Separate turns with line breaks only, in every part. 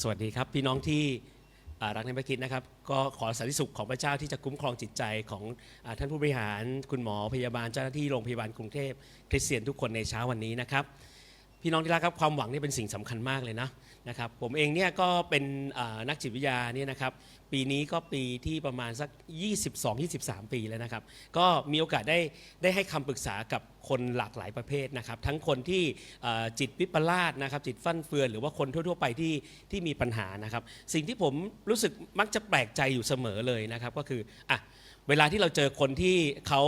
สวัสดีครับ พี่น้องที่รักในพระคิดนะครับ ก็ขอสันติสุขของพระเจ้าที่จะคุ้มครองจิตใจของอท่านผู้บริหาร คุณหมอพยาบาลเจ้าหน้าที่โรงพยาบาลกรุงเทพคริสเตียนทุกคนในเช้าวันนี้นะครับ พี่น้องที่รักครับความหวังนี่เป็นสิ่งสำคัญมากเลยนะนะครับผมเองเนี่ยก็เป็นนักจิตวิทยาเนี่ยนะครับปีนี้ก็ปีที่ประมาณสัก 22-23 ปีแล้วนะครับ ก็มีโอกาสได้ได้ให้คำปรึกษากับคนหลากหลายประเภทนะครับ ทั้งคนที่จิตวิปลาสนะครับ จิตฟั่นเฟือนหรือว่าคนทั่ว ๆ ไปที่ที่มีปัญหานะครับ สิ่งที่ผมรู้สึกมักจะแปลกใจอยู่เสมอเลยนะครับ ก็คืออะเวลาที่เราเจอคนที่เขา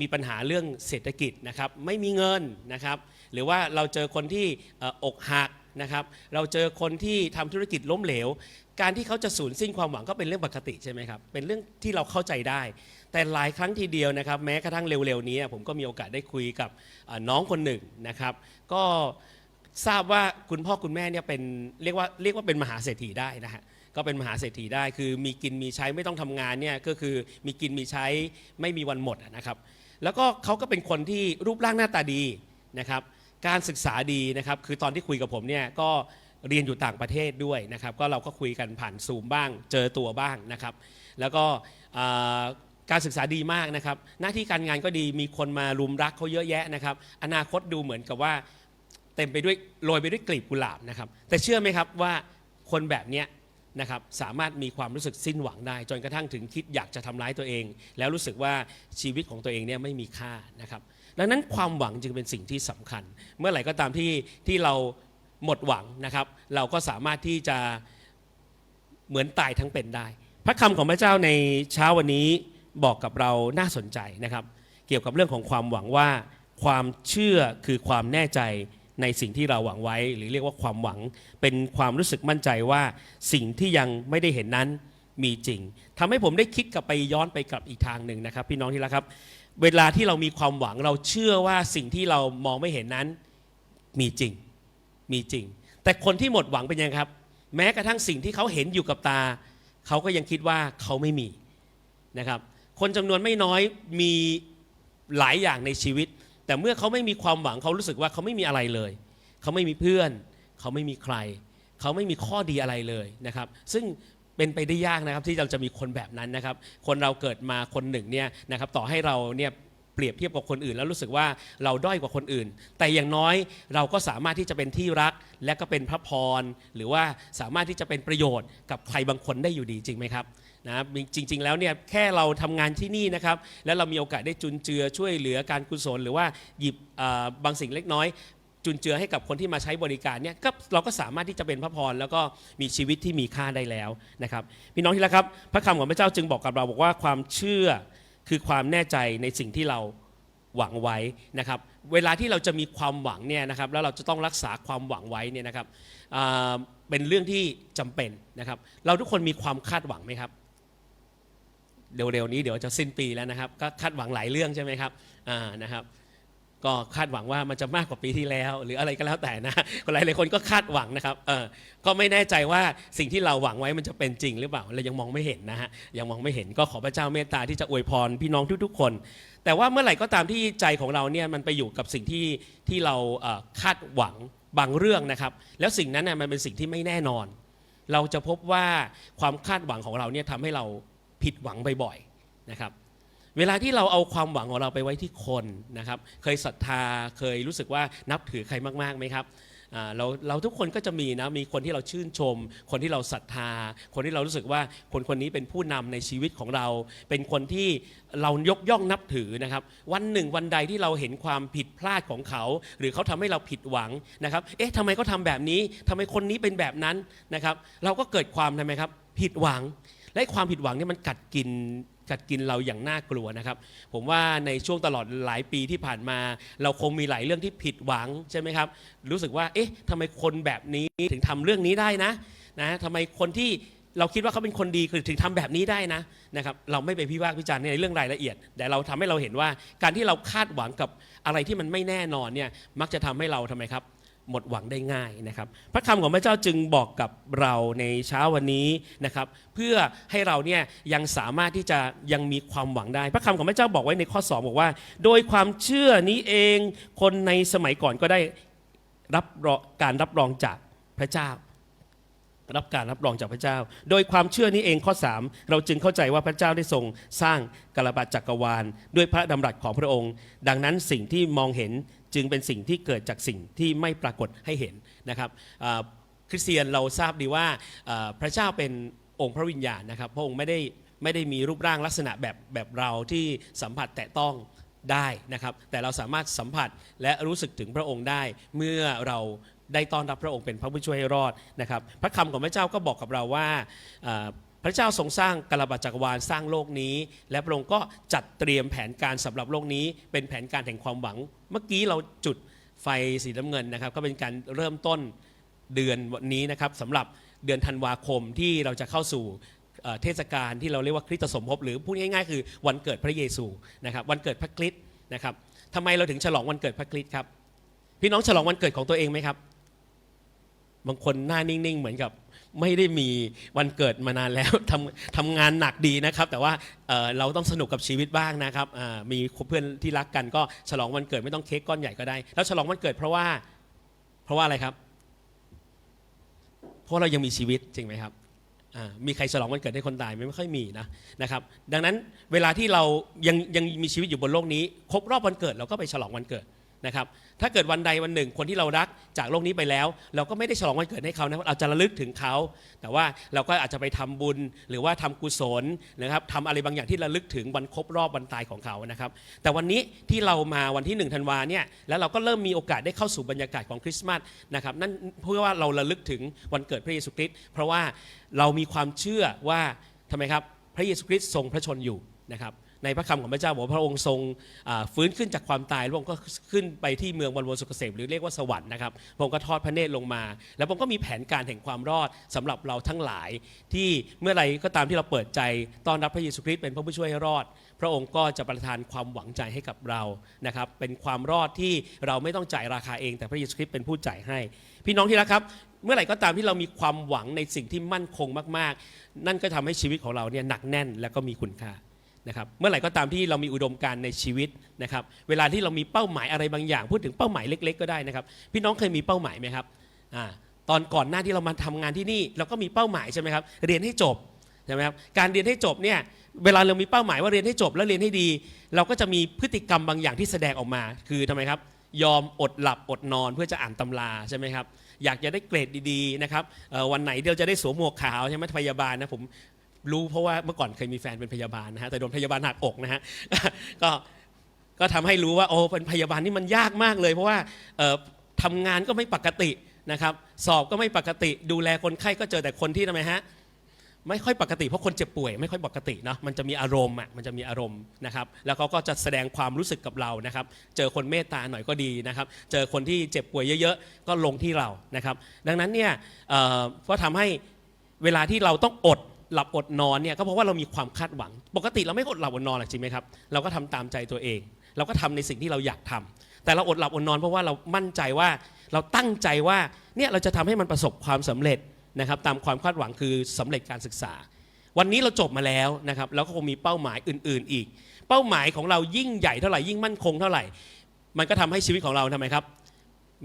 มีปัญหาเรื่องเศรษฐกิจนะครับ ไม่มีเงินนะครับ หรือว่าเราเจอคนที่ออกหักนะครับเราเจอคนที่ทำธุรกิจล้มเหลว การที่เขาจะสูญสิ้นความหวังก็เป็นเรื่องปกติใช่ไหมครับเป็นเรื่องที่เราเข้าใจได้ แต่หลายครั้งทีเดียวนะครับ แม้กระทั่งเร็วๆนี้ผมก็มีโอกาสได้คุยกับน้องคนหนึ่งนะครับ ก็ทราบว่าคุณพ่อคุณแม่เนี่ยเป็นเรียกว่าเรียกว่าเป็นมหาเศรษฐีได้นะฮะก็เป็นมหาเศรษฐีได้คือมีกินมีใช้ไม่ต้องทำงานเนี่ยก็คือมีกินมีใช้ไม่มีวันหมดนะครับ แล้วก็เขาก็เป็นคนที่รูปร่างหน้าตาดีนะครับ การศึกษาดีนะครับ คือตอนที่คุยกับผมเนี่ยก็เรียนอยู่ต่างประเทศด้วยนะครับ ก็เราก็คุยกันผ่านซูมบ้าง เจอตัวบ้างนะครับ แล้วก็อ่าการศึกษาดีมากนะครับ หน้าที่การงานก็ดีมีคนมารุมรักเขาเยอะแยะนะครับ อนาคตดูเหมือนกับว่า เต็มไปด้วยโรยไปด้วยกลีบกุหลาบนะครับ แต่เชื่อไหมครับว่าคนแบบเนี้ยนะครับสามารถมีความรู้สึกสิ้นหวังได้ จนกระทั่งถึงคิดอยากจะทำร้ายตัวเอง แล้วรู้สึกว่าชีวิตของตัวเองเนี่ยไม่มีค่านะครับ ดังนั้นความหวังจึงเป็นสิ่งที่สำคัญ เมื่อไหร่ก็ตามที่ที่เราหมดหวังนะครับ เราก็สามารถที่จะเหมือนตายทั้งเป็นได้ พระคำของพระเจ้าในเช้าวันนี้บอกกับเราน่าสนใจนะครับ เกี่ยวกับเรื่องของความหวังว่าความเชื่อคือความแน่ใจในสิ่งที่เราหวังไว้ หรือเรียกว่าความหวังเป็นความรู้สึกมั่นใจว่าสิ่งที่ยังไม่ได้เห็นนั้นมีจริงทำให้ผมได้คิดกลับไปย้อนไปกลับอีกทางหนึ่งนะครับ พี่น้องที่รักครับ เวลาที่เรามีความหวังเราเชื่อว่าสิ่งที่เรามองไม่เห็นนั้นมีจริง มีจริง แต่คนที่หมดหวังเป็นยังครับ แม้กระทั่งสิ่งที่เขาเห็นอยู่กับตา เขาก็ยังคิดว่าเขาไม่มีนะครับ คนจำนวนไม่น้อยมีหลายอย่างในชีวิต แต่เมื่อเขาไม่มีความหวังเขารู้สึกว่าเขาไม่มีอะไรเลย เขาไม่มีเพื่อน เขาไม่มีใคร เขาไม่มีข้อดีอะไรเลยนะครับ ซึ่ง เป็นไปได้ยากนะครับที่เราจะมีคนแบบนั้นนะครับ คนเราเกิดมาคนหนึ่งเนี่ยนะครับต่อให้เราเนี่ยเปรียบเทียบกับคนอื่น แล้วรู้สึกว่าเราด้อยกว่าคนอื่น แต่อย่างน้อยเราก็สามารถที่จะเป็นที่รัก และก็เป็นพระพร หรือว่าสามารถที่จะเป็นประโยชน์กับใครบางคนได้อยู่ดีจริงไหมครับนะครับจริง ๆ แล้วเนี่ยแค่เราทำงานที่นี่นะครับ แล้วเรามีโอกาสได้จุนเจือช่วยเหลือการกุศล หรือว่าหยิบบางสิ่งเล็กน้อย จุนเจือให้กับคนที่มาใช้บริการเนี่ยก็เราก็สามารถที่จะเป็นพระพรแล้วก็มีชีวิตที่มีค่าได้แล้วนะครับพี่น้องที่รักครับ พระคำของพระเจ้าจึงบอกกับเราบอกว่าความเชื่อคือความแน่ใจในสิ่งที่เราหวังไว้นะครับ เวลาที่เราจะมีความหวังเนี่ยนะครับ แล้วเราจะต้องรักษาความหวังไว้เนี่ยนะครับเป็นเรื่องที่จำเป็นนะครับ เราทุกคนมีความคาดหวังไหมครับเร็วๆนี้เดี๋ยวจะสิ้นปีแล้วนะครับ ก็คาดหวังหลายเรื่องใช่ไหมครับอ่านะครับ ก็คาดหวังว่ามันจะมากกว่าปีที่แล้ว หรืออะไรก็แล้วแต่นะหลายหลายๆคนก็คาดหวังนะครับเออก็ไม่แน่ใจว่าสิ่งที่เราหวังไว้มันจะเป็นจริงหรือเปล่าเรายังมองไม่เห็นนะฮะยังมองไม่เห็นก็ขอพระเจ้าเมตตาที่จะอวยพรพี่น้องทุกๆคน แต่ว่าเมื่อไหร่ก็ตามที่ใจของเราเนี่ยมันไปอยู่กับสิ่งที่ที่เราคาดหวังบางเรื่องนะครับ แล้วสิ่งนั้นน่ยมันเป็นสิ่งที่ไม่แน่นอน เราจะพบว่าความคาดหวังของเราเนี่ยทำให้เราผิดหวังบ่อยๆนะครับ เวลาที่เราเอาความหวังของเราไปไว้ที่คนนะครับ เคยศรัทธาเคยรู้สึกว่านับถือใครมากๆไหมครับเราเราทุกคนก็จะมีนะมีคนที่เราชื่นชม คนที่เราศรัทธา คนที่เรารู้สึกว่าคนคนนี้เป็นผู้นำในชีวิตของเรา เป็นคนที่เรายกย่องนับถือนะครับ วันหนึ่งวันใดที่เราเห็นความผิดพลาดของเขา หรือเขาทำให้เราผิดหวังนะครับเอ๊ะทำไมเขาทำแบบนี้ทำไมคนนี้เป็นแบบนั้นนะครับ เราก็เกิดความทำไมครับ ผิดหวังและความผิดหวังนี่มันกัดกิน กัดกินเราอย่างน่ากลัวนะครับ ผมว่าในช่วงตลอดหลายปีที่ผ่านมา เราคงมีหลายเรื่องที่ผิดหวังใช่ไหมครับ รู้สึกว่า เอ๊ะทำไมคนแบบนี้ถึงทำเรื่องนี้ได้นะนะทำไมคนที่เราคิดว่าเขาเป็นคนดีคือถึงทำแบบนี้ได้นะนะครับ เราไม่ไปพิพากษ์วิจารณ์ในเรื่องรายละเอียด แต่เราทำให้เราเห็นว่าการที่เราคาดหวังกับอะไรที่มันไม่แน่นอนเนี่ยมักจะทำให้เราทำไมครับ หมดหวังได้ง่ายนะครับ พระคำของพระเจ้าจึงบอกกับเราในเช้าวันนี้นะครับ เพื่อให้เราเนี่ยยังสามารถที่จะยังมีความหวังได้ พระคำของพระเจ้าบอกไว้ในข้อ 2 บอกว่า โดยความเชื่อนี้เองคนในสมัยก่อนก็ได้รับการรับรองจากพระเจ้า รับการรับรองจากพระเจ้า โดยความเชื่อนี้เองข้อ 3 เราจึงเข้าใจว่าพระเจ้าได้ทรงสร้างกาลบัตจักรวาล ด้วยพระดำรัสของพระองค์ ดังนั้นสิ่งที่มองเห็น จึงเป็นสิ่งที่เกิดจากสิ่งที่ไม่ปรากฏให้เห็นนะครับคริสเตียนเราทราบดีว่าพระเจ้าเป็นองค์พระวิญญาณนะครับ พระองค์ไม่ได้ไม่ได้มีรูปร่างลักษณะแบบแบบเราที่สัมผัสแตะต้องได้นะครับ แต่เราสามารถสัมผัสและรู้สึกถึงพระองค์ได้ เมื่อเราได้ต้อนรับพระองค์เป็นพระผู้ช่วยให้รอดนะครับ พระคำของพระเจ้าก็บอกกับเราว่าพระเจ้าทรงสร้างกาลบัจักรวาลสร้างโลกนี้ และพระองค์ก็จัดเตรียมแผนการสำหรับโลกนี้ เป็นแผนการแห่งความหวัง เมื่อกี้เราจุดไฟสีน้ำเงินนะครับ ก็เป็นการเริ่มต้นเดือนวันนี้นะครับสำหรับเดือนธันวาคมที่เราจะเข้าสู่เอ่อเทศกาลที่เราเรียกว่าคริสตสมภพหรือพูดง่ายๆ คือวันเกิดพระเยซูนะครับวันเกิดพระคริสต์นะครับทำไมเราถึงฉลองวันเกิดพระคริสต์ครับพี่น้องฉลองวันเกิดของตัวเองไหมครับ บางคนหน้านิ่งๆ เหมือนกับ ไม่ได้มีวันเกิดมานานแล้วทำทำงานหนักดีนะครับ แต่ว่าเอ่อเราต้องสนุกกับชีวิตบ้างนะครับอ่ามีเพื่อนที่รักกันก็ฉลองวันเกิดไม่ต้องเค้กก้อนใหญ่ก็ได้ แล้วฉลองวันเกิดเพราะว่าเพราะว่าอะไรครับ เพราะเรายังมีชีวิตจริงไหมครับอ่ามีใครฉลองวันเกิดให้คนตายไหมไม่ค่อยมีนะนะครับ ดังนั้นเวลาที่เรายังยังมีชีวิตอยู่บนโลกนี้ ครบรอบวันเกิดเราก็ไปฉลองวันเกิดนะครับ ถ้าเกิดวันใดวันหนึ่งคนที่เรารัก จากโลกนี้ไปแล้ว เราก็ไม่ได้ฉลองวันเกิดให้เขานะเราจะระลึกถึงเขา แต่ว่าเราก็อาจจะไปทำบุญหรือว่าทำกุศลนะครับทำอะไรบางอย่างที่ระลึกถึงวันครบรอบวันตายของเขานะครับ แต่วันนี้ที่เรามาวันที่1ธันวาเนี่ยแล้วเราก็เริ่มมีโอกาสได้เข้าสู่บรรยากาศของคริสต์มาสนะครับนั่นเพื่อว่าเราระลึกถึงวันเกิดพระเยซูคริสต์เพราะว่าเรามีความเชื่อว่าทำไมครับพระเยซูคริสต์ทรงพระชนอยู่นะครับ ในพระคำของพระเจ้าบอกพระองค์ทรงฟื้นขึ้นจากความตายล้วพระองค์ก็ขึ้นไปที่เมืองวันวนสุกเกษมหรือเรียกว่าสวรรค์นะครับพระองค์ก็ทอดพระเนตรลงมา แล้วพระองค์ก็มีแผนการแห่งความรอดสำหรับเราทั้งหลาย ที่เมื่อไรก็ตามที่เราเปิดใจต้อนรับพระเยซูคริสต์เป็นพระผู้ช่วยให้รอด พระองค์ก็จะประทานความหวังใจให้กับเรานะครับเป็นความรอดที่เราไม่ต้องจ่ายราคาเอง แต่พระเยซูคริสต์เป็นผู้จ่ายให้ พี่น้องที่รักครับเมื่อไหร่ก็ตามที่เรามีความหวังในสิ่งที่มั่นคงมาก ๆ นั่นก็ทำให้ชีวิตของเราเนี่ยหนักแน่นและก็มีคุณค่า นะครับเมื่อไหร่ก็ตามที่เรามีอุดมการณ์ในชีวิตนะครับเวลาที่เรามีเป้าหมายอะไรบางอย่าง พูดถึงเป้าหมายเล็ก ๆ ก็ได้นะครับ พี่น้องเคยมีเป้าหมายไหมครับอาตอนก่อนหน้าที่เรามาทำงานที่นี่เราก็มีเป้าหมายใช่ไหมครับเรียนให้จบใช่ไหมครับการเรียนให้จบเนี่ยเวลาเรามีเป้าหมายว่าเรียนให้จบแล้วเรียนให้ดี เราก็จะมีพฤติกรรมบางอย่างที่แสดงออกมา คือทำไมครับยอมอดหลับอดนอนเพื่อจะอ่านตำราใช่ไหมครับอยากจะได้เกรดดีๆนะครับวันไหนเดียวจะได้สวมหมวกขาวใช่ไหมพยาบาลนะผม รู้เพราะว่าเมื่อก่อนเคยมีแฟนเป็นพยาบาลนะฮะแต่โดนพยาบาลหักอกนะฮะก็ก็ทำให้รู้ว่าโอ้เป็นพยาบาลนี่มันยากมากเลย เพราะว่าทำงานก็ไม่ปกตินะครับสอบก็ไม่ปกติ ดูแลคนไข้ก็เจอแต่คนที่ทำไมฮะไม่ค่อยปกติเพราะคนเจ็บป่วยไม่ค่อยปกติเนาะมันจะมีอารมณ์อะมันจะมีอารมณ์นะครับ แล้วเขาก็จะแสดงความรู้สึกกับเรานะครับ เจอคนเมตตาหน่อยก็ดีนะครับ เจอคนที่เจ็บป่วยเยอะๆ ก็ลงที่เรานะครับ ดังนั้นเนี่ยเอ่อก็ทำให้เวลาที่เราต้องอด หลับอดนอนเนี่ยก็เพราะว่าเรามีความคาดหวัง ปกติเราไม่อดหลับอดนอนหรอกจริงไหมครับเราก็ทำตามใจตัวเอง เราก็ทำในสิ่งที่เราอยากทำแต่เราอดหลับอดนอนเพราะว่าเรามั่นใจว่าเราตั้งใจว่าเนี่ยเราจะทำให้มันประสบความสำเร็จนะครับตามความคาดหวังคือสำเร็จการศึกษา วันนี้เราจบมาแล้วนะครับแล้วก็คงมีเป้าหมายอื่น ๆ อีก เป้าหมายของเรายิ่งใหญ่เท่าไหร่ยิ่งมั่นคงเท่าไหร่ มันก็ทำให้ชีวิตของเราทำไมครับ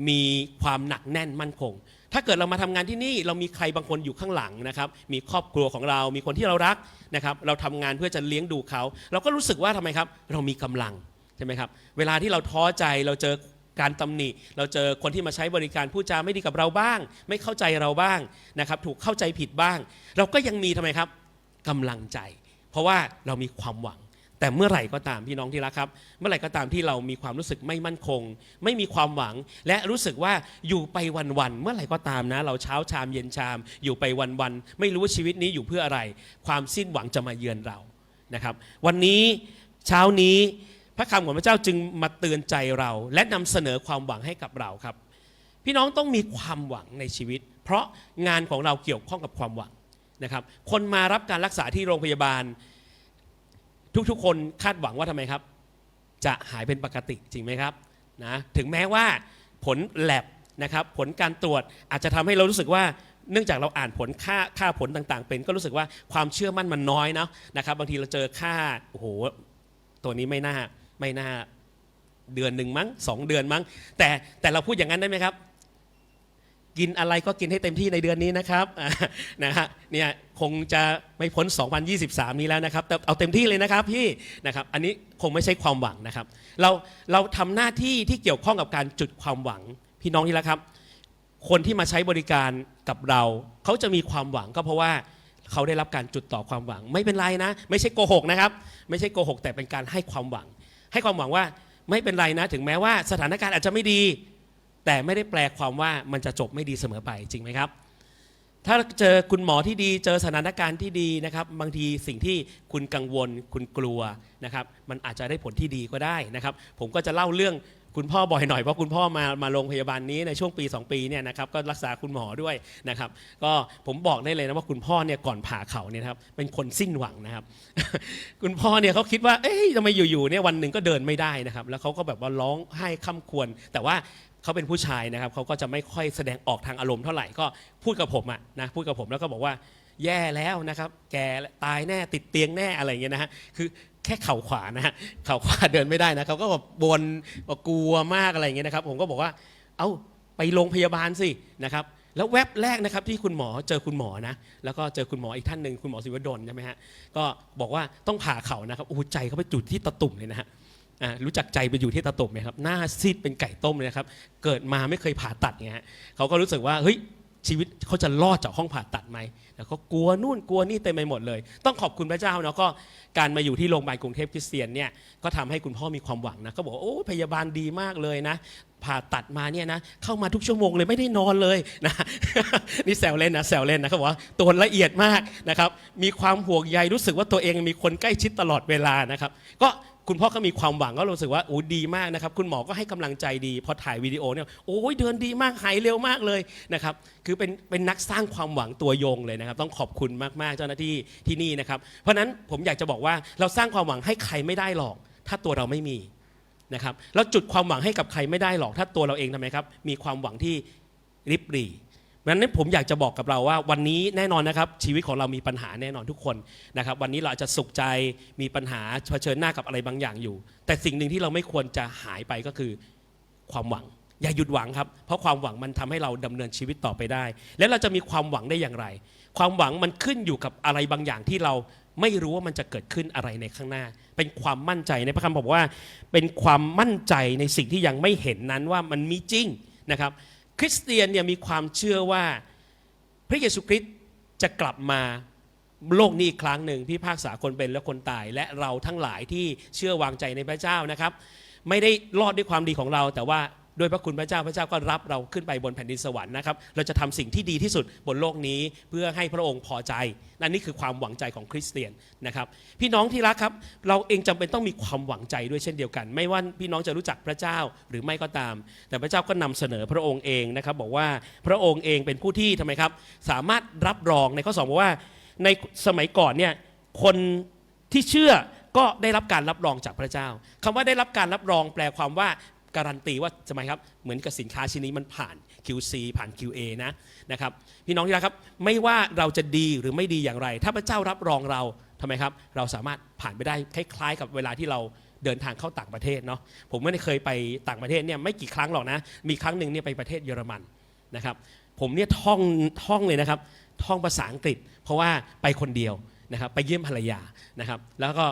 มีความหนักแน่นมั่นคง ถ้าเกิดเรามาทำงานที่นี่เรามีใครบางคนอยู่ข้างหลังนะครับ มีครอบครัวของเรา มีคนที่เรารักนะครับ เราทำงานเพื่อจะเลี้ยงดูเขา เราก็รู้สึกว่าทำไมครับ เรามีกำลังใช่ไหมครับ เวลาที่เราท้อใจเราเจอการตำหนิ เราเจอคนที่มาใช้บริการพูดจาไม่ดีกับเราบ้าง ไม่เข้าใจเราบ้างนะครับ ถูกเข้าใจผิดบ้าง เราก็ยังมีทำไมครับกำลังใจ เพราะว่าเรามีความหวัง แต่เมื่อไหร่ก็ตามพี่น้องที่รักครับ เมื่อไหร่ก็ตามที่เรามีความรู้สึกไม่มั่นคง ไม่มีความหวัง และรู้สึกว่าอยู่ไปวันๆเมื่อไหร่ก็ตามนะ เราเช้าชามเย็นชาม อยู่ไปวันๆไม่รู้ว่าชีวิตนี้อยู่เพื่ออะไร ความสิ้นหวังจะมาเยือนเรานะครับ วันนี้เช้านี้พระคำของพระเจ้าจึงมาเตือนใจเรา และนำเสนอความหวังให้กับเราครับ พี่น้องต้องมีความหวังในชีวิต เพราะงานของเราเกี่ยวข้องกับความหวังนะครับ คนมารับการรักษาที่โรงพยาบาล ทุกๆ คนคาดหวังว่าทำไมครับ จะหายเป็นปกติจริงไหมครับนะถึงแม้ว่าผลแลบนะครับผลการตรวจอาจจะทำให้เรารู้สึกว่าเนื่องจากเราอ่านผลค่าค่าผลต่างๆ เป็น ก็รู้สึกว่าความเชื่อมั่นมันน้อยเนาะนะครับบางทีเราเจอค่าโอ้โหตัวนี้ไม่น่าไม่น่าเดือนหนึ่งมั้งสองเดือนมั้ง แต่แต่เราพูดอย่างนั้นได้ไหมครับ กินอะไรก็กินให้เต็มที่ในเดือนนี้นะครับนะฮะเนี่ยคงจะไม่พ้น 2023 นี้แล้วนะครับ แต่เอาเต็มที่เลยนะครับพี่นะครับ อันนี้คงไม่ใช่ความหวังนะครับ เราเราทำหน้าที่ที่เกี่ยวข้องกับการจุดความหวังพี่น้องนี่แหละครับ คนที่มาใช้บริการกับเรา เขาจะมีความหวังก็เพราะว่าเขาได้รับการจุดต่อความหวัง ไม่เป็นไรนะ ไม่ใช่โกหกนะครับ ไม่ใช่โกหกแต่เป็นการให้ความหวัง ให้ความหวังว่าไม่เป็นไรนะ ถึงแม้ว่าสถานการณ์อาจจะไม่ดี แต่ไม่ได้แปลความว่ามันจะจบไม่ดีเสมอไปจริงไหมครับ ถ้าเจอคุณหมอที่ดีเจอสถานการณ์ที่ดีนะครับ บางทีสิ่งที่คุณกังวล คุณกลัวนะครับ มันอาจจะได้ผลที่ดีก็ได้นะครับ ผมก็จะเล่าเรื่องคุณพ่อบ่อยหน่อยเพราะคุณพ่อมามาโรงพยาบาลนี้ในช่วงปี 2 ปีเนี่ยนะครับก็รักษาคุณหมอด้วยนะครับ ก็ผมบอกได้เลยนะว่าคุณพ่อเนี่ยก่อนผ่าเขาเนี่ยครับเป็นคนสิ้นหวังนะครับ คุณพ่อเนี่ยเขาคิดว่าเอ๊ะทำไมอยู่ๆเนี่ยวันหนึ่งก็เดินไม่ได้นะครับ แล้วเขาก็แบบว่าร้องไห้ค่ำควร แต่ว่า เขาเป็นผู้ชายนะครับเขาก็จะไม่ค่อยแสดงออกทางอารมณ์เท่าไหร่ก็พูดกับผมอะนะพูดกับผมแล้วก็บอกว่าแย่แล้วนะครับ แกตายแน่ติดเตียงแน่อะไรเงี้ยนะฮะคือแค่เข่าขวานะฮะเข่าขวาเดินไม่ได้นะเขาก็แบบบนบอกกลัวมากอะไรเงี้ยนะครับ ผมก็บอกว่า เอ้าไปโรงพยาบาลสินะครับแล้วแว็บแรกนะครับที่คุณหมอเจอคุณหมอนะแล้วก็เจอคุณหมออีกท่านหนึ่งคุณหมอศิวดลใช่ไหมฮะก็บอกว่าต้องผ่าเข่านะครับโอ้โหใจเขาไปจุดที่ตะตุ่มเลยนะฮะ รู้จักใจไปอยู่ที่ตะตุ่มไหมครับหน้าซีดเป็นไก่ต้มเลยนะครับ เกิดมาไม่เคยผ่าตัดไงฮะเขาก็รู้สึกว่าเฮ้ยชีวิตเขาจะรอดจากห้องผ่าตัดไหมแล้วก็กลัวนู่นกลัวนี่เต็มไปหมดเลย ต้องขอบคุณพระเจ้าเนาะก็การมาอยู่ที่โรงพยาบาลกรุงเทพคริสเตียนเนี่ยก็ทำให้คุณพ่อมีความหวังนะก็บอกโอ้พยาบาลดีมากเลยนะ ผ่าตัดมาเนี่ยนะเข้ามาทุกชั่วโมงเลยไม่ได้นอนเลยนะนี่แซวเล่นนะแซวเล่นนะเขาบอกว่าตัวละเอียดมากนะครับมีความห่วงใยรู้สึกว่าตัวเองมีคนใกล้ชิดตลอดเวลานะครับ ก็ คุณพ่อก็มีความหวังก็รู้สึกว่าโอ้ดีมากนะครับ คุณหมอก็ให้กำลังใจดี พอถ่ายวิดีโอเนี่ยโอ้ยเดินดีมากหายเร็วมากเลยนะครับคือเป็นเป็นนักสร้างความหวังตัวยงเลยนะครับ ต้องขอบคุณมากๆเจ้าหน้าที่ที่นี่นะครับเพราะนั้นผมอยากจะบอกว่าเราสร้างความหวังให้ใครไม่ได้หรอก ถ้าตัวเราไม่มีนะครับแล้วจุดความหวังให้กับใครไม่ได้หรอก ถ้าตัวเราเองทำไมครับมีความหวังที่ริบหรี่ ดังนั้นผมอยากจะบอกกับเราว่าวันนี้แน่นอนนะครับ ชีวิตของเรามีปัญหาแน่นอนทุกคนนะครับ วันนี้เราอาจจะสุขใจมีปัญหาเผชิญหน้ากับอะไรบางอย่างอยู่ แต่สิ่งหนึ่งที่เราไม่ควรจะหายไปก็คือความหวัง อย่าหยุดหวังครับ เพราะความหวังมันทำให้เราดำเนินชีวิตต่อไปได้ แล้วเราจะมีความหวังได้อย่างไร ความหวังมันขึ้นอยู่กับอะไรบางอย่างที่เราไม่รู้ว่ามันจะเกิดขึ้นอะไรในข้างหน้า เป็นความมั่นใจในพระคำบอกว่า เป็นความมั่นใจในสิ่งที่ยังไม่เห็นนั้นว่ามันมีจริงนะครับ คริสเตียนเนี่ยมีความเชื่อว่าพระเยซูคริสต์จะกลับมาโลกนี้อีกครั้งหนึ่งพี่ภาคษาคนเป็นและคนตาย และเราทั้งหลายที่เชื่อวางใจในพระเจ้านะครับ ไม่ได้รอดด้วยความดีของเราแต่ว่า ด้วยพระคุณพระเจ้าพระเจ้าก็รับเราขึ้นไปบนแผ่นดินสวรรค์นะครับ เราจะทำสิ่งที่ดีที่สุดบนโลกนี้เพื่อให้พระองค์พอใจ นั่นนี่คือความหวังใจของคริสเตียนนะครับ พี่น้องที่รักครับ เราเองจำเป็นต้องมีความหวังใจด้วยเช่นเดียวกัน ไม่ว่าพี่น้องจะรู้จักพระเจ้าหรือไม่ก็ตาม แต่พระเจ้าก็นำเสนอพระองค์เองนะครับ บอกว่าพระองค์เองเป็นผู้ที่ทำไมครับ สามารถรับรองในข้อสองบอกว่าในสมัยก่อนเนี่ยคนที่เชื่อก็ได้รับการรับรองจากพระเจ้าคำว่าได้รับการรับรองแปลความว่า การันตีว่าทำไมครับเหมือนกับสินค้าชิ้นนี้มันผ่าน QC ผ่าน QA นะนะครับพี่น้องที่รักครับไม่ว่าเราจะดีหรือไม่ดีอย่างไร ถ้าพระเจ้ารับรองเราทำไมครับ เราสามารถผ่านไปได้คล้ายๆ กับเวลาที่เราเดินทางเข้าต่างประเทศเนาะผมไม่ได้เคยไปต่างประเทศเนี่ยไม่กี่ครั้งหรอกนะมีครั้งหนึ่งเนี่ยไปประเทศเยอรมันนะครับผมเนี่ยท่องท่องเลยนะครับท่องภาษาอังกฤษ เพราะว่าไปคนเดียวนะครับไปเยี่ยมภรรยานะครับแล้วก็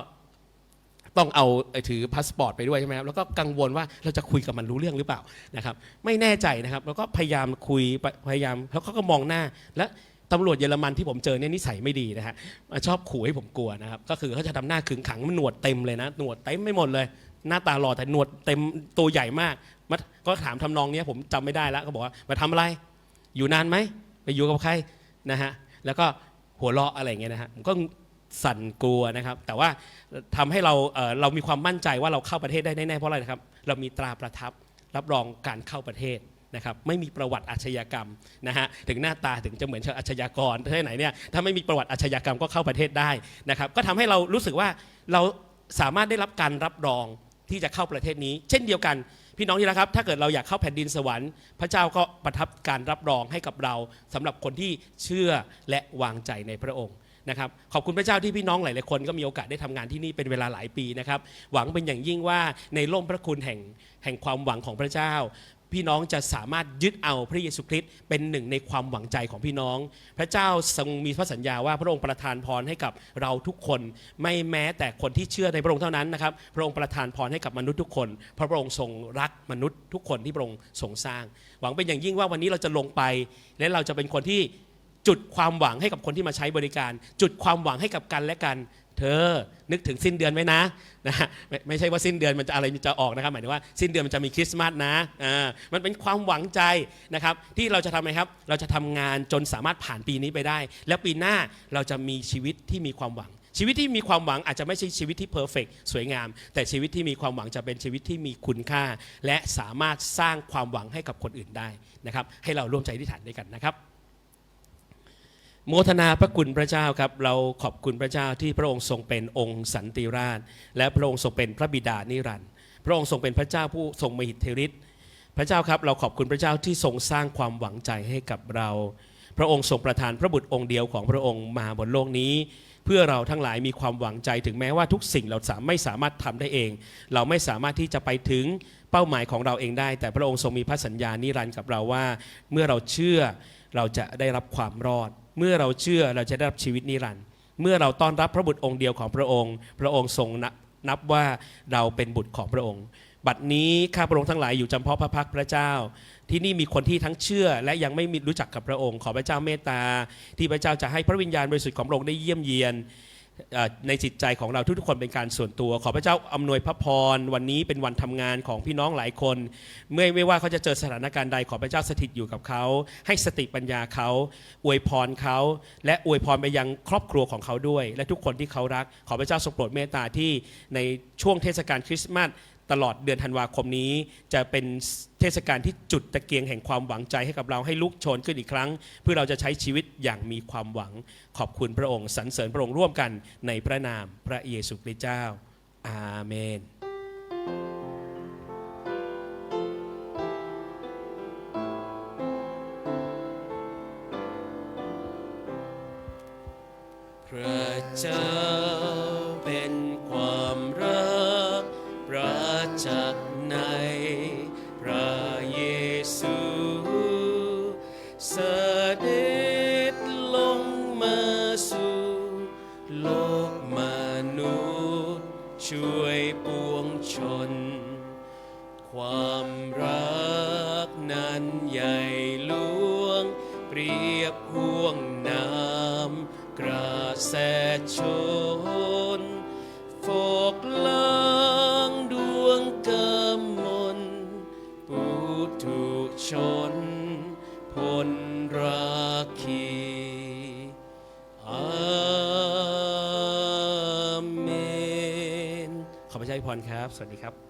ต้องเอาถือพาสปอร์ตไปด้วยใช่ไหมครับแล้วก็กังวลว่าเราจะคุยกับมันรู้เรื่องหรือเปล่านะครับไม่แน่ใจนะครับ แล้วก็พยายามคุยพยายามแล้วเขาก็มองหน้าและตำรวจเยอรมันที่ผมเจอเนี่ยนิสัยไม่ดีนะฮะชอบขู่ให้ผมกลัวนะครับก็คือเขาจะทำหน้าขึงขังมันหนวดเต็มเลยนะหนวดเต็มไม่หมดเลย หน้าตาหล่อแต่หนวดเต็มตัวใหญ่มากมาก็ถามทำนองนี้ผมจำไม่ได้แล้วก็บอกว่ามาทำอะไร อยู่นานไหมไปอยู่กับใครนะฮะแล้วก็หัวเราะอะไรเงี้ยนะฮะผมก็ สั่นกลัวนะครับ แต่ว่าทำให้เราเเรามีความมั่นใจว่าเราเข้าประเทศได้แน่ๆเพราะอะไรนะครับ เรามีตราประทับรับรองการเข้าประเทศนะครับไม่มีประวัติอาชญากรรมนะฮะถึงหน้าตาถึงจะเหมือนอาชญากรที่ไหนเนี่ยถ้าไม่มีประวัติอาชญากรรมก็เข้าประเทศได้นะครับ ก็ทำให้เรารู้สึกว่าเราสามารถได้รับการรับรองที่จะเข้าประเทศนี้ เช่นเดียวกันพี่น้องที่รักครับ ถ้าเกิดเราอยากเข้าแผ่นดินสวรรค์ พระเจ้าก็ประทับการรับรองให้กับเราสำหรับคนที่เชื่อและวางใจในพระองค์ นะครับขอบคุณพระเจ้าที่พี่น้องหลายๆคนก็มีโอกาสได้ทำงานที่นี่เป็นเวลาหลายปีนะครับหวังเป็นอย่างยิ่งว่าในร่มพระคุณแห่งแห่งความหวังของพระเจ้าพพี่น้องจะสามารถยึดเอาพระเยซูคริสต์เป็นหนึ่งในความหวังใจของพี่น้อง พระเจ้าทรงมีพระสัญญาว่าพระองค์ประทานพรให้กับเราทุกคน ไม่แม้แต่คนที่เชื่อในพระองค์เท่านั้นนะครับพระองค์ประทานพรให้กับมนุษย์ทุกคนเพราะพระองค์ทรงรักมนุษย์ทุกคนที่พระองค์ทรงสร้าง หวังเป็นอย่างยิ่งว่าวันนี้เราจะลงไป และเราจะเป็นคนที่ จุดความหวังให้กับคนที่มาใช้บริการ จุดความหวังให้กับกันและกัน เธอนึกถึงสิ้นเดือนไว้นะนะไม่ไม่ใช่ว่าสิ้นเดือนมันจะอะไรมันจะออกนะครับหมายถึงว่าสิ้นเดือนมันจะมีคริสต์มาสนะอ่ามันเป็นความหวังใจนะครับ ที่เราจะทำไงครับ เราจะทำงานจนสามารถผ่านปีนี้ไปได้ แล้วปีหน้าเราจะมีชีวิตที่มีความหวัง ชีวิตที่มีความหวังอาจจะไม่ใช่ชีวิตที่เพอร์เฟกสวยงาม แต่ชีวิตที่มีความหวังจะเป็นชีวิตที่มีคุณค่า และสามารถสร้างความหวังให้กับคนอื่นได้นะครับ ให้เราร่วมใจที่ฐานด้วยกันนะครับ โมทนาพระคุณพระเจ้าครับ เราขอบคุณพระเจ้าที่พระองค์ทรงเป็นองค์สันติราช และพระองค์ทรงเป็นพระบิดานิรันดร์พระองค์ทรงเป็นพระเจ้าผู้ทรงมหิทธิฤทธิ์พระเจ้าครับ เราขอบคุณพระเจ้าที่ทรงสร้างความหวังใจให้กับเรา พระองค์ทรงประทานพระบุตรองค์เดียวของพระองค์มาบนโลกนี้ เพื่อเราทั้งหลายมีความหวังใจถึงแม้ว่าทุกสิ่งเราสามไม่สามารถทำได้เอง เราไม่สามารถที่จะไปถึงเป้าหมายของเราเองได้ แต่พระองค์ทรงมีพระสัญญานิรันดร์กับเราว่า เมื่อเราเชื่อเราจะได้รับความรอด เมื่อเราเชื่อเราจะได้รับชีวิตนิรันดร์เมื่อเราต้อนรับพระบุตรองค์เดียวของพระองค์ พระองค์ทรงนับว่าเราเป็นบุตรของพระองค์ บัดนี้ข้าพระองค์ทั้งหลายอยู่จำเพาะพระพักพระเจ้า ที่นี่มีคนที่ทั้งเชื่อและยังไม่มีรู้จักกับพระองค์ ขอพระเจ้าเมตตา ที่พระเจ้าจะให้พระวิญญาณบริสุทธิ์ของพระองค์ได้เยี่ยมเยียน ในจิตใจของเราทุกๆคนเป็นการส่วนตัว ขอพระเจ้าอำนวยพระพร วันนี้เป็นวันทำงานของพี่น้องหลายคนเมื่อไม่ว่าเขาจะเจอสถานการณ์ใดขอพระเจ้าสถิตอยู่กับเขา ให้สติปัญญาเขาอวยพรเขา และอวยพรไปยังครอบครัวของเขาด้วย และทุกคนที่เขารัก ขอพระเจ้าทรงโปรดเมตตาที่ในช่วงเทศกาลคริสต์มาส ตลอดเดือนธันวาคมนี้ จะเป็นเทศกาลที่จุดตะเกียงแห่งความหวังใจให้กับเราให้ลุกโชนขึ้นอีกครั้ง เพื่อเราจะใช้ชีวิตอย่างมีความหวัง ขอบคุณพระองค์สรรเสริญพระองค์ร่วมกันในพระนามพระเยซูคริสต์เจ้า อาเมนพระเจ้า ช่วยปวงชน ความรักนั้นใหญ่หลวง เปรียบห่วงน้ำกระแสชนโฟกล้างดวงกำมนผู้ถูกชน รครับ สวัสดีครับ